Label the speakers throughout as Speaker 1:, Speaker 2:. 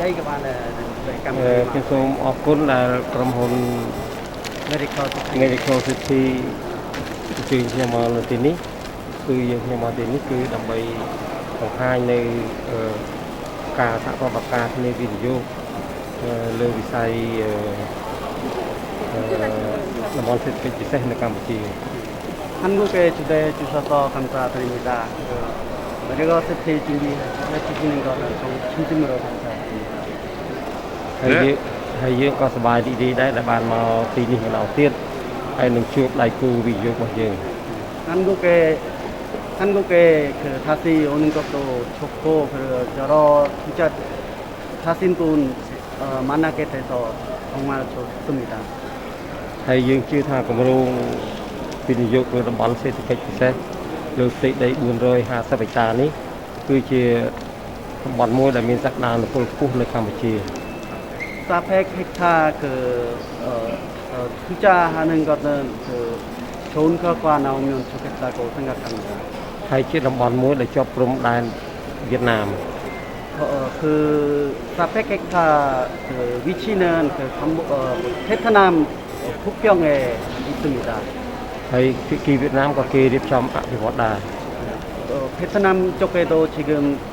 Speaker 1: ដោយកម្ម
Speaker 2: អឺ
Speaker 1: វិធី
Speaker 2: ខ្ញុំសូមអរគុណដែលក្រុមហ៊ុន
Speaker 1: Medical City
Speaker 2: Medical City អញ្ជើញខ្ញុំមកនៅទីនេះគឺយើងខ្ញុំមកទីនេះគឺដើម្បីបង្ហាញនៅអឺការសហប្រតិបត្តិការគ្នាវិនិយោគអឺលើវិស័យអឺអឺតំបន់សេដ្ឋកិច្ចពិសេសនៅកម្ពុជា
Speaker 1: 한국에 주대 주셔서 감사드립니다. 그 메디컬 시티 준비해 주시는 것을 좀 진심으로 감사드립니다.
Speaker 2: ហើយយើងហើយយើងក៏សប្បាយរីករាយដែរដែលបានមកទីនេះម្ដងទៀតហើយនឹងជួបដៃគូវិនិយោគរបស់យើង
Speaker 1: 한국에 한국에 그 다시 오는 것도 좋고 그 여러 투자 하신 분 어, 만나게 돼서 정말 좋습니다.
Speaker 2: ហើយយើងជឿថាគម្រោងវិនិយោគលើតំបន់សេដ្ឋកិច្ចពិសេសលើផ្ទៃដី450ហិកតានេះគឺជាតំបន់មួយដែលមានសក្តានុពលខ្ពស់នៅកម្ពុជា
Speaker 1: 사팩 헥타 그 어, 어, 투자하는 것은 그 좋은 결과 나오면 좋겠다고 생각합니다.
Speaker 2: ហើយជាតំបន់មួយដែលជាប់ព្រំដែនវៀតណាម
Speaker 1: 어, 그 사팩 헥타 그 위치는 그 감보, 어, 베트남 어, 북경에 있습니다.
Speaker 2: ហើយភាគីវៀតណាមក៏គេរៀបចំអភិវឌ្ឍដែរ
Speaker 1: 어, 베트남 쪽에도 지금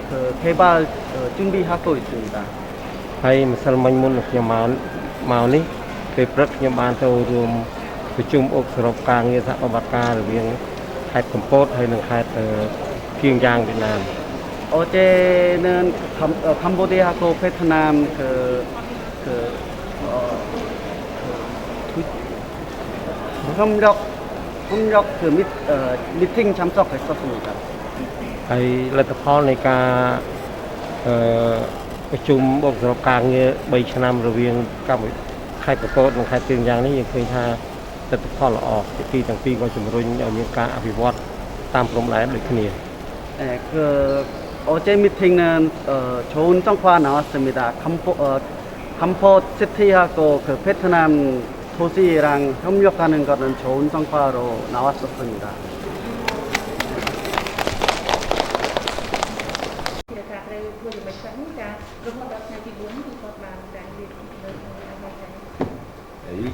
Speaker 1: 그 개발 어, 준비하고 있습니다.
Speaker 2: ហើយម្សិលមិញមុនខ្ញុំបានមកនេះពេលព្រឹកខ្ញុំបានទៅរួមប្រជុំអុកសរុបការងារសហប្រតិការរវាងខេត្តកំពតហើយនិងខេត្តភៀងយ៉ាងវៀតណាម
Speaker 1: អូទេនៅកម្ពុជាហកូវៀតណាមគឺគឺខ្ញុំយកខ្ញុំយកគឺ meeting ចាំសក់ហើយសក់ស្មួយครับ
Speaker 2: ហើយលទ្ធផលនៃការអឺ ประชุมองค์กรกางเงี้ยใบชนามระเวียงกับใครประกอบใครเตือนอย่างนี้ยังเคยทาแต่พอเราออกที่ต่างปีก็จะมรุนเอา
Speaker 1: มีกา
Speaker 2: รอภิวัตตามพรมหลายเลยขณี
Speaker 1: เอ่อคือกันนั้น어제 미팅은 어, 좋은 성과 나왔습니 다. 캄 포, 어, 캄포 시티하고 그 베트남 도시랑 협력하는 것은 좋은 성과로 나왔었습니 다.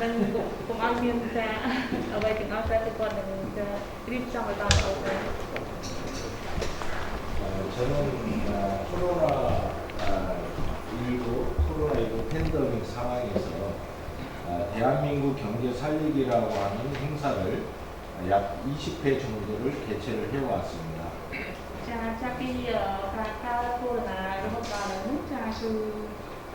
Speaker 3: នឹងកុំឲ្យមានចាអ្វីទាំងអស់តែគឺគាត់នឹងចារៀបចំឲ្យបានល្អដែរ
Speaker 4: 어, 저는 어, 코로나 아, 19 코로나19 팬데믹 상황에서 어, 대한민국 경제 살리기라고 하는 행사를 약 20회 정도를 개최를 해왔습니다.
Speaker 3: ចាចាប់ពីអឺការកើតកូវីដ -19 រហូតដល់ឥឡូវនេះចា គ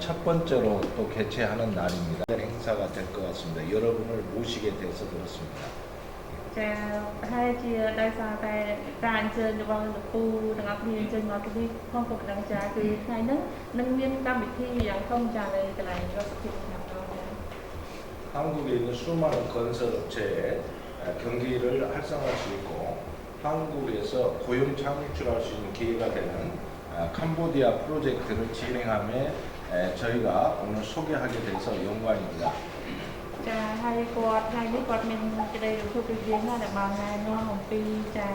Speaker 4: 첫 번째로 또 개최하는 날입니다. 행사가 될 것 같습니다. 여러분을 모시게 돼서 그렇습니다.
Speaker 3: ចាប្រហែលជាដោយសារតែការអញ្ជើញរបស់លោកពូទាំងអស់គ្នាអញ្ជើញមកទីនេះផងក៏ដឹងចាគឺថ្ងៃហ្នឹងនឹងមានកម្មវិធីយ៉ាងធំចានៅកន្លែងរដ្ឋសភាខាងក្នុងចា
Speaker 4: 한국에 있는 수많은 건설 업체에 에, 경기를 활성화할 수 있고 한국에서 고용 창출할 수 있는 기회가 되는 아, 캄보디아 프로젝트를 진행함에 에, 저희가 오늘 소개하게 돼서 영광입니다.
Speaker 3: 자, 하이 곧 하이 곧 mình đây được thuộc về là đã bảo ngài nho hồng phi trà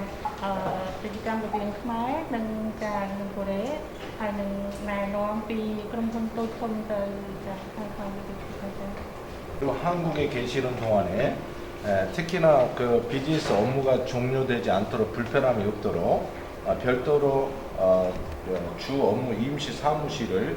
Speaker 3: từ cái cam được tiếng khmer nâng trà nâng cổ đế hay nâng ngài nho hồng phi trong thân tôi không từ trà hai không được
Speaker 4: 그리고 한국에 계시는 동안에 에, 특히나 그 비즈니스 업무가 종료되지 않도록 불편함이 없도록 어, 별도로 어, 주 업무 임시 사무실을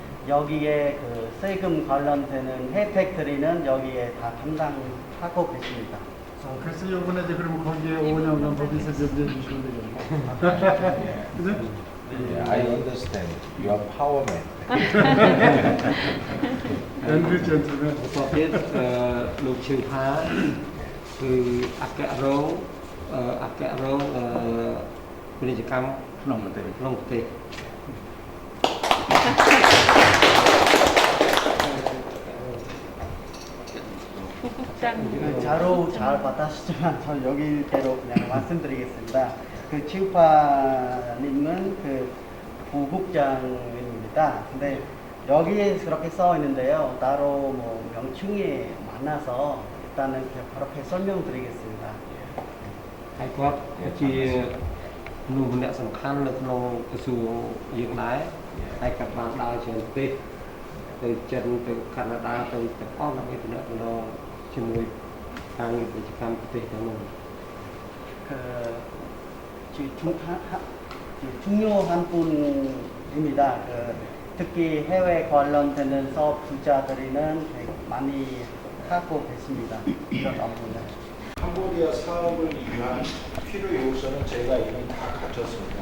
Speaker 1: 여기에 그 세금 관련되는 혜택들이는 여기에 다 담당하고 계십니다.
Speaker 5: 어, 그래서 이번에 이제 그러면 거기에 5년간 법인세 변제해 주시면 되겠네요. 그죠?
Speaker 4: 예, I understand. You are power man.
Speaker 5: 앵글 젠틀맨.
Speaker 2: បន្ទាប់ទៀតអឺលោកឈឹងផាគឺអគ្គរងអឺអគ្គរងអឺពាណិជ្ជកម្មក្នុងប្រទេសក្នុងប្រទេស
Speaker 3: ចា៎
Speaker 1: 그 자료 잘 받았지만 저 여기대로 그냥 말씀드리겠습니다. 그 치우파님은 그 부국장입니다. 근데 여기에 그렇게 써 있는데요. 따로 뭐 명칭이 많아서 일단은 그냥 바로 앞에 설명드리겠습니다.
Speaker 2: ហើយគាត់ជាមនុស្សម្នាក់សំខាន់នៅក្នុងក្រសួងយើងដែរហើយគាត់បានដើរជាប្រទេសទៅចិនទៅកាណាដាទៅទាំងអស់ដើម្បីទំនាក់ទំនង چې موږ څنګه د چې کم په دې دمو
Speaker 1: 그 중요한 분입니다. 그 특히 해외 관련되는 사업 투자들이는 많이 하고 계십니다. 이런 업무는.
Speaker 4: 캄보디아 사업을 위한 필요 요소는 제가 이미 다 갖췄습니다.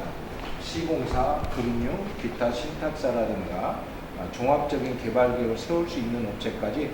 Speaker 4: 시공사, 금융, 기타 신탁사라든가 종합적인 개발 계획을 세울 수 있는 업체까지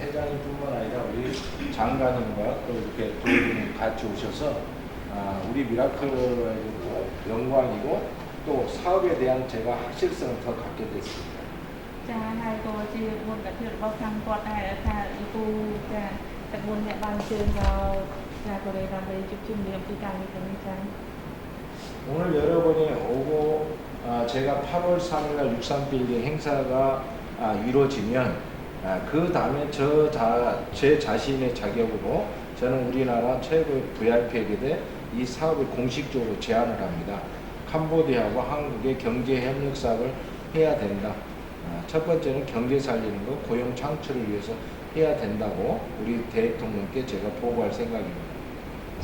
Speaker 4: 회장님뿐만 아니라 우리 장관님과 또 이렇게 두 분이 같이 오셔서 아, 우리 미라클에도 영광이고 또 사업에 대한 제가 확실성을 더 갖게 됐습니다.
Speaker 3: ចាហើយក៏ជាមុនកធិរបស់ខាងគាត់ដែរថាលោកពូចាតែមុនអ្នកបានអញ្ជើញមកចាកូរ៉េដើម្បីជួបជុំគ្នាអំពីការងារទាំងនេះចា
Speaker 4: 오늘 여러분이 오고 아, 제가 8월 3일날 63빌딩 행사가 아, 이루어지면 아, 그 다음에 저 자, 제 자신의 자격으로 저는 우리나라 최고의 VIP에게 이 사업을 공식적으로 제안을 합니다. 캄보디아와 한국의 경제 협력 사업을 해야 된다. 아, 첫 번째는 경제 살리는 거, 고용 창출을 위해서 해야 된다고 우리 대통령께 제가 보고할 생각입니다.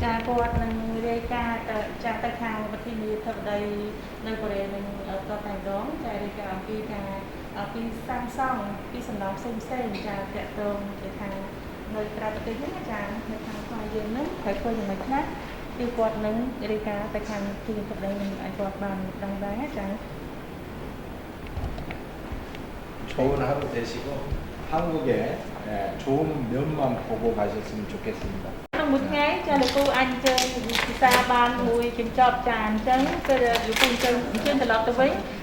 Speaker 3: ចាគាត់នឹងរាយការណ៍ទៅចាទៅខាងប្រធានាធិបតីនៅកូរ៉េនឹងក៏តែម្ដងចារាយការណ៍អំពីការអំ ពីសាងសង់ពីសំណង់ផ្សេងផ្សេងៗចាតកតងទៅខាងនៅក្រៅប្រទេសហ្នឹងណាចានៅខាងខ្មែរយើងហ្នឹងត្រូវធ្វើយ៉ាងម៉េចខ្លះគឺគាត់នឹងរាយការណ៍ទៅខាងទីធិបតីនឹងឲ្យគាត់បានដឹងដែរចា
Speaker 4: 좋은 하루 되시고 한국에 예, 좋은 면만 보고 가셨으면 좋겠습니다.
Speaker 3: ក្នុងមួយថ្ងៃចាលោកពូអាចអញ្ជើញពិសាបានមួយចិញ្ចប់ចាអញ្ចឹងគឺលោកពូអញ្ជើញអញ្ជើញត្រឡប់ទៅវិញ